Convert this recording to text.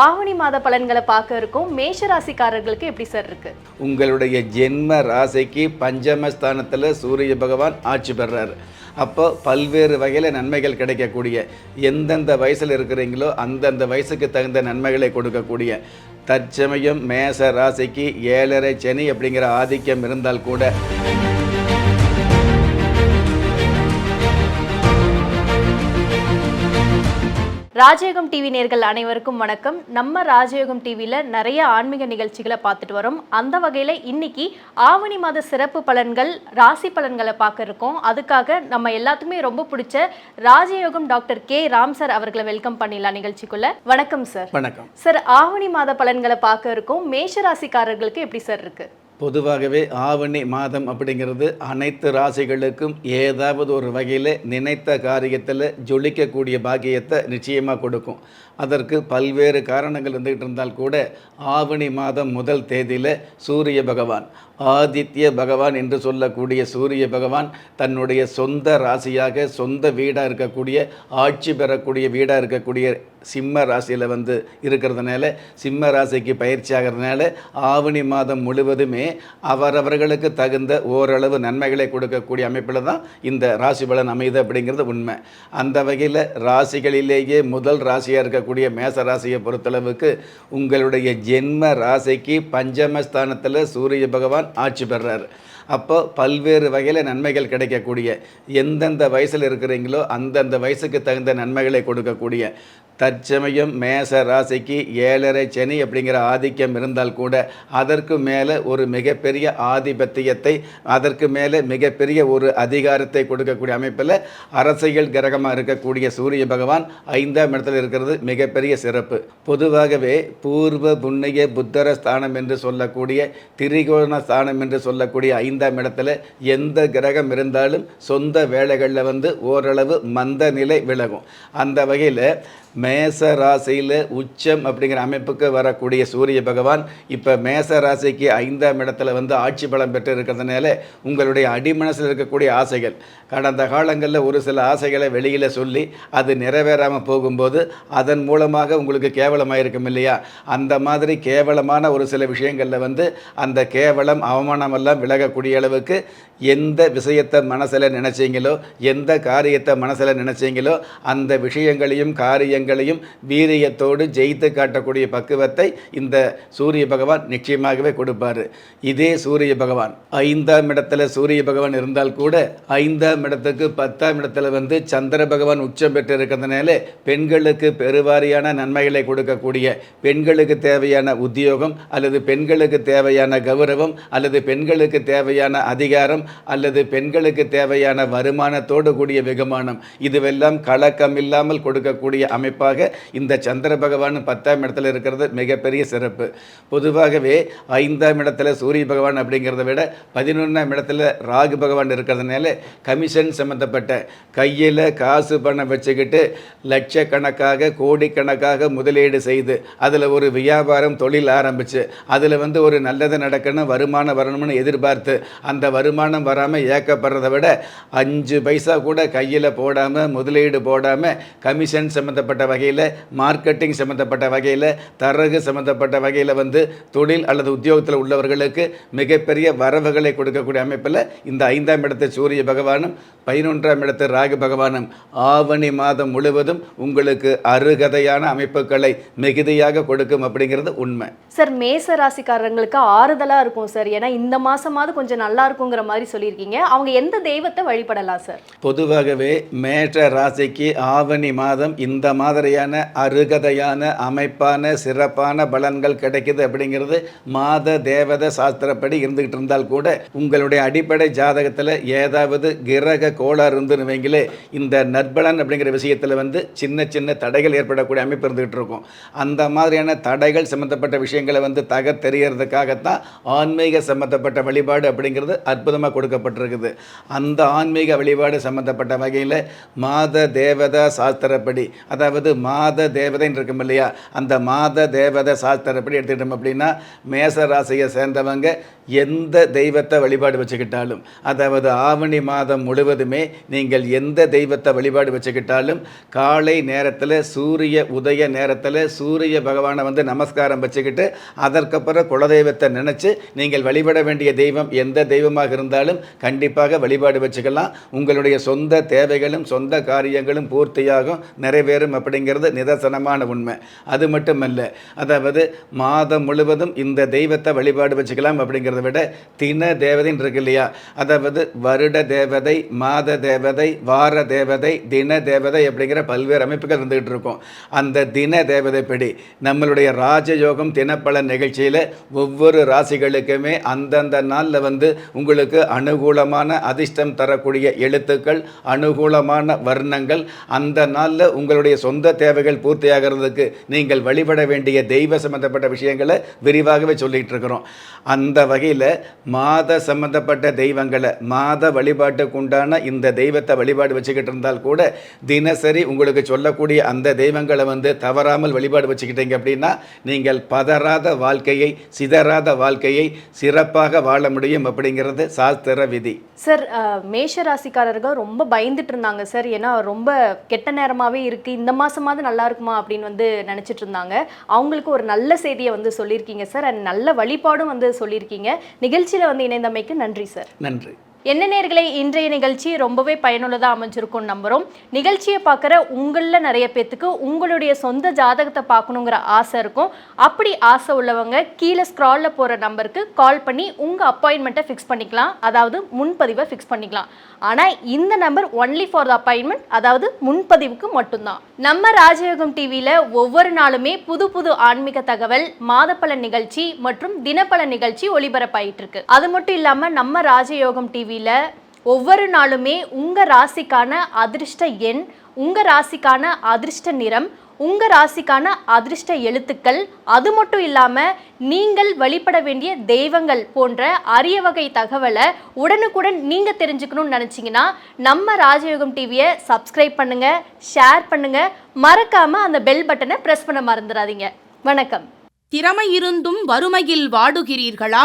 ஆவணி மாத பலன்களை பார்க்க இருக்கோம். மேஷ ராசிக்காரர்களுக்கு எப்படி சார் இருக்கு? உங்களுடைய ஜென்ம ராசிக்கு பஞ்சமஸ்தானத்தில் சூரிய பகவான் ஆட்சி பெறாரு. அப்போ பல்வேறு வகையில் நன்மைகள் கிடைக்கக்கூடிய எந்தெந்த வயசில் இருக்கிறீங்களோ அந்தந்த வயசுக்கு தகுந்த நன்மைகளை கொடுக்கக்கூடிய தற்சமயம் மேச ராசிக்கு ஏழரை சனி அப்படிங்கிற ஆதிக்கம் இருந்தால் கூட ராஜயோகம் டிவி நேர்கள் அனைவருக்கும் வணக்கம். நம்ம ராஜயோகம் டிவியில் நிறைய ஆன்மீக நிகழ்ச்சிகளை பார்த்துட்டு வரோம். அந்த வகையில் இன்னைக்கு ஆவணி மாத சிறப்பு பலன்கள் ராசி பலன்களை பார்க்க இருக்கோம். அதுக்காக நம்ம எல்லாத்துக்குமே ரொம்ப பிடிச்ச ராஜயோகம் டாக்டர் கே ராம் சார் அவர்களை வெல்கம் பண்ணிடலாம் நிகழ்ச்சிக்குள்ள. வணக்கம் சார். வணக்கம். சார் ஆவணி மாத பலன்களை பார்க்க இருக்கோம். மேஷ ராசிக்காரர்களுக்கு எப்படி சார் இருக்கு? பொதுவாகவே ஆவணி மாதம் அப்படிங்கிறது அனைத்து ராசிகளுக்கும் ஏதாவது ஒரு வகையில் நினைத்த காரியத்தில் ஜொலிக்கக்கூடிய பாக்கியத்தை நிச்சயமாக கொடுக்கும். அதற்கு பல்வேறு காரணங்கள் இருந்துகிட்டு இருந்தால் கூட ஆவணி மாதம் முதல் தேதியில் சூரிய பகவான். ஆதித்ய பகவான் என்று சொல்லக்கூடிய சூரிய பகவான் தன்னுடைய சொந்த ராசியாக சொந்த வீடாக இருக்கக்கூடிய ஆட்சி பெறக்கூடிய வீடாக இருக்கக்கூடிய சிம்ம ராசியில் வந்து இருக்கிறதுனால சிம்ம ராசிக்கு பயிற்சி ஆகிறதுனால ஆவணி மாதம் முழுவதுமே அவரவர்களுக்கு தகுந்த ஓரளவு நன்மைகளை கொடுக்கக்கூடிய அமைப்பில் தான் இந்த ராசி பலன் அமையுது அப்படிங்கிறது உண்மை. அந்த வகையில் ராசிகளிலேயே முதல் ராசியாக இருக்கக்கூடிய மேச ராசியை பொறுத்தளவுக்கு உங்களுடைய ஜென்ம ராசிக்கு பஞ்சமஸ்தானத்தில் சூரிய பகவான் ஆட்சி பெறுறார் அப்போ பல்வேறு வகையில் நன்மைகள் கிடைக்கக்கூடிய எந்தெந்த வயசில் இருக்கிறீங்களோ அந்தந்த வயசுக்கு தகுந்த நன்மைகளை கொடுக்கக்கூடிய தற்சமயம் மேச ராசிக்கு ஏழரை சனி அப்படிங்கிற ஆதிக்கம் இருந்தால் கூட அதற்கு மேலே ஒரு மிகப்பெரிய ஆதிபத்தியத்தை அதற்கு மேலே மிகப்பெரிய ஒரு அதிகாரத்தை கொடுக்கக்கூடிய அமைப்பில் அரசியல் கிரகமாக இருக்கக்கூடிய சூரிய பகவான் ஐந்தாம் இடத்தில் இருக்கிறது மிகப்பெரிய சிறப்பு. பொதுவாகவே பூர்வ புண்ணிய புத்தர ஸ்தானம் என்று சொல்லக்கூடிய திரிகோண ஸ்தானம் என்று சொல்லக்கூடிய ஐந்தாம் இடத்துல எந்த கிரகம் இருந்தாலும் சொந்த வேலைகளில் வந்து ஓரளவு மந்த நிலை விலகும். அந்த வகையில் மேச ராசியில் உச்சம் அப்படிங்கிற அமைப்புக்கு வரக்கூடிய சூரிய பகவான் இப்போ மேச ராசிக்கு ஐந்தாம் இடத்துல வந்து ஆட்சி பலம் பெற்று இருக்கிறதுனால உங்களுடைய அடிமனசில் இருக்கக்கூடிய ஆசைகள். கடந்த காலங்களில் ஒரு சில ஆசைகளை வெளியில் சொல்லி அது நிறைவேறாமல் போகும்போது அதன் மூலமாக உங்களுக்கு கேவலமாக இருக்கும் இல்லையா? அந்த மாதிரி கேவலமான ஒரு சில விஷயங்களில் வந்து அந்த கேவலம் அவமானமெல்லாம் விலகக்கூடிய அளவுக்கு எந்த விஷயத்தை மனசில் நினச்சிங்களோ எந்த காரியத்தை மனசில் நினச்சிங்களோ அந்த விஷயங்களையும் காரியங்கள் காரியங்களையும் வீரியத்தோடு ஜெயித்து காட்டக்கூடிய பக்குவத்தை இந்த சூரிய பகவான் நிச்சயமாகவே கொடுப்பார். இதே சூரிய பகவான் ஐந்தாம் இடத்துல சூரிய பகவான் இருந்தால் கூட ஐந்தாம் இடத்துக்கு பத்தாம் இடத்துல வந்து சந்திர பகவான் உச்சம் பெற்று இருக்கிறதுனால பெண்களுக்கு பெருவாரியான நன்மைகளை கொடுக்கக்கூடிய பெண்களுக்கு தேவையான உத்தியோகம் அல்லது பெண்களுக்கு தேவையான கௌரவம் அல்லது பெண்களுக்கு தேவையான அதிகாரம் அல்லது பெண்களுக்கு தேவையான வருமானத்தோடு கூடிய வெகுமானம் இதுவெல்லாம் கலக்கம் இல்லாமல் கொடுக்கக்கூடிய அமைப்பு அமைப்பாக இந்த சந்திர பகவான் பத்தாம் இடத்துல இருக்கிறது மிகப்பெரிய சிறப்பு. பொதுவாகவே ஐந்தாம் இடத்துல சூரிய பகவான் அப்படிங்கிறத விட பதினொன்றாம் இடத்துல ராகு பகவான் இருக்கிறதுனால கமிஷன் சம்மந்தப்பட்ட கையில் காசு பணம் வச்சுக்கிட்டு லட்சக்கணக்காக கோடிக்கணக்காக முதலீடு செய்து அதில் ஒரு வியாபாரம் தொழில் ஆரம்பித்து அதில் வந்து ஒரு நல்லது நடக்கணும் வருமானம் வரணும்னு எதிர்பார்த்து அந்த வருமானம் வராமல் ஏக்கப்படுறதை விட அஞ்சு பைசா கூட கையில் போடாமல் முதலீடு போடாமல் கமிஷன் சம்மந்தப்பட்ட வகையில் மார்க்கெட்டிங் சம்மந்தப்பட்ட வகையில் தரகு சம்மந்தப்பட்ட வகையில் வந்து தொழில் அல்லது உத்தியோகத்தில் உள்ளவர்களுக்கு மிகப்பெரிய வரவுகளை கொடுக்கக்கூடிய அமைப்பில் இந்த ஐந்தாம் இடத்து சூரிய பகவானும் பதினொன்றாம் இடத்து ராகு பகவானும். ஆவணி மாதம் முழுவதும் உங்களுக்கு அருகதையான அமைப்புகளை மிகுதியாக கொடுக்கும் அப்படிங்கிறது உண்மை. சார் மேச ராசிக்காரங்களுக்கு ஆறுதலா இருக்கும் சார் ஏன்னா இந்த மாசமாவது கொஞ்சம் நல்லா இருக்குங்கிற மாதிரி சொல்லியிருக்கீங்க. அவங்க எந்த தெய்வத்தை வழிபடலாம் சார் பொதுவாகவே மேஷ ராசிக்கு ஆவணி மாதம் இந்த மாதிரியான அருகதையான அமைப்பான சிறப்பான பலன்கள் கிடைக்குது அப்படிங்கிறது மாத தேவத சாஸ்திரப்படி இருந்துகிட்டு இருந்தால் கூட உங்களுடைய அடிப்படை ஜாதகத்தில் ஏதாவது கிரக கோளாறு இருந்துன்னு வைங்களே இந்த நற்பலன் அப்படிங்கிற விஷயத்தில் வந்து சின்ன சின்ன தடைகள் ஏற்படக்கூடிய அமைப்பு இருந்துகிட்டு இருக்கும். அந்த மாதிரியான தடைகள் சம்மந்தப்பட்ட விஷயங்களை வந்து தக தெரியறதுக்காகத்தான் ஆன்மீக சம்மந்தப்பட்ட வழிபாடு அப்படிங்கிறது அற்புதமாக கொடுக்கப்பட்டிருக்குது. அந்த ஆன்மீக வழிபாடு சம்மந்தப்பட்ட வகையில் மாத தேவதா சாஸ்திரப்படி அதாவது மாத தேவதைன்னு இருக்கும் இல்லையா? அந்த மாத தேவதை சாஸ்திரப்படி எடுத்துக்கிட்டோம் அப்படின்னா மேச ராசியை சேர்ந்தவங்க எந்த தெய்வத்தை வழிபாடு வச்சுக்கிட்டாலும் அதாவது ஆவணி மாதம் முழுவதுமே நீங்கள் எந்த தெய்வத்தை வழிபாடு வச்சுக்கிட்டாலும் காலை நேரத்தில் சூரிய உதய நேரத்தில் சூரிய பகவானை வந்து நமஸ்காரம் வச்சுக்கிட்டு அதற்கப்புறம் குலதெய்வத்தை நினச்சி நீங்கள் வழிபட வேண்டிய தெய்வம் எந்த தெய்வமாக இருந்தாலும் கண்டிப்பாக வழிபாடு வச்சுக்கலாம். உங்களுடைய சொந்த தேவைகளும் சொந்த காரியங்களும் பூர்த்தியாகும் நிறைவேறும் அப்படிங்கிறது நிதர்சனமான உண்மை. அது மட்டுமல்ல அதாவது மாதம் முழுவதும் இந்த தெய்வத்தை வழிபாடு வச்சுக்கலாம் அப்படிங்கிறத விட தின தேவதைன்னு இருக்கு இல்லையா? அதாவது வருட தேவதை மாத தேவதை வார தேவதை தின தேவதை அப்படிங்கிற பல்வேறு அமைப்புகள் இருந்துகிட்டு இருக்கும். அந்த தின தேவதைப்படி நம்மளுடைய ராஜயோகம் தினப்பல நிகழ்ச்சியில் ஒவ்வொரு ராசிகளுக்குமே அந்தந்த நாளில் வந்து உங்களுக்கு அனுகூலமான அதிர்ஷ்டம் தரக்கூடிய எழுத்துக்கள் அனுகூலமான வர்ணங்கள் அந்த நாளில் உங்களுடைய சொந்த தேவைகள் பூர்த்தியாகிறதுக்கு நீங்கள் வழிபட வேண்டிய தெய்வ சம்பந்தப்பட்ட விஷயங்களை விரிவாகவே சொல்லிட்டு இருக்கிறோம். அந்த வகையில் மாத சம்பந்தப்பட்ட தெய்வங்களை மாத வழிபாட்டுக்கு உண்டான இந்த தெய்வத்தை வழிபாடு வச்சுக்கிட்டு இருந்தால் கூட தினசரி உங்களுக்கு சொல்லக்கூடிய அந்த தெய்வங்களை வந்து தவறாமல் வழிபாடு வச்சுக்கிட்டீங்க அப்படின்னா நீங்கள் பதறாத வாழ்க்கையை சிதறாத வாழ்க்கையை சிறப்பாக வாழ முடியும் அப்படிங்கிறது சாஸ்திர விதி. சார் மேஷ ராசிக்காரர்கள் ரொம்ப பயந்துட்டு இருந்தாங்க சார். ஏன்னா ரொம்ப கெட்ட நேரமாகவே இருக்கு. இந்த மாசமாவது நல்லா இருக்குமா அப்படின்னு வந்து நினைச்சிட்டு இருந்தாங்க. அவங்களுக்கு ஒரு நல்ல செய்தியை வந்து சொல்லியிருக்கீங்க சார். அண்ட் நல்ல வழிபாடும் வந்து சொல்லியிருக்கீங்க. நிகழ்ச்சியில் வந்து இணைந்தமைக்கு நன்றி சார். நன்றி. என்ன நேர்களை இன்றைய நிகழ்ச்சி ரொம்பவே பயனுள்ளதாக அமைஞ்சிருக்கும் நம்புகிறோம் நிகழ்ச்சியை பார்க்குற உங்களில் நிறைய பேர்த்துக்கு உங்களுடைய சொந்த ஜாதகத்தை பார்க்கணுங்கிற ஆசை இருக்கும். அப்படி ஆசை உள்ளவங்க கீழே ஸ்க்ராலில் போகிற நம்பருக்கு கால் பண்ணி உங்கள் அப்பாயின்மெண்ட்டை ஃபிக்ஸ் பண்ணிக்கலாம். அதாவது முன்பதிவை ஃபிக்ஸ் பண்ணிக்கலாம். ஆனால் இந்த number only for the appointment அதாவது முன்பதிவுக்கு மட்டும்தான். நம்ம ராஜயோகம் டிவியில் ஒவ்வொரு நாளுமே புது புது ஆன்மீக தகவல் மாதப்பல நிகழ்ச்சி மற்றும் தினப்பல நிகழ்ச்சி ஒளிபரப்பாயிட்டு இருக்கு அது மட்டும் இல்லாமல் நம்ம ராஜயோகம் டிவி டிவியில் ஒவ்வொரு நாளுமே உங்கள் ராசிக்கான அதிர்ஷ்ட எண் உங்கள் ராசிக்கான அதிர்ஷ்ட நிறம் உங்கள் ராசிக்கான அதிர்ஷ்ட எழுத்துக்கள் அது மட்டும் இல்லாமல் நீங்கள் வழிபட வேண்டிய தெய்வங்கள் போன்ற அரிய வகை தகவலை உடனுக்குடன் நீங்கள் தெரிஞ்சுக்கணும்னு நினச்சிங்கன்னா நம்ம ராஜயோகம் டிவியை சப்ஸ்கிரைப் பண்ணுங்கள் ஷேர் பண்ணுங்கள் மறக்காமல் அந்த பெல் பட்டனை ப்ரெஸ் பண்ண மறந்துடாதீங்க. வணக்கம். திறமை இருந்தும் வறுமையில் வாடுகிறீர்களா?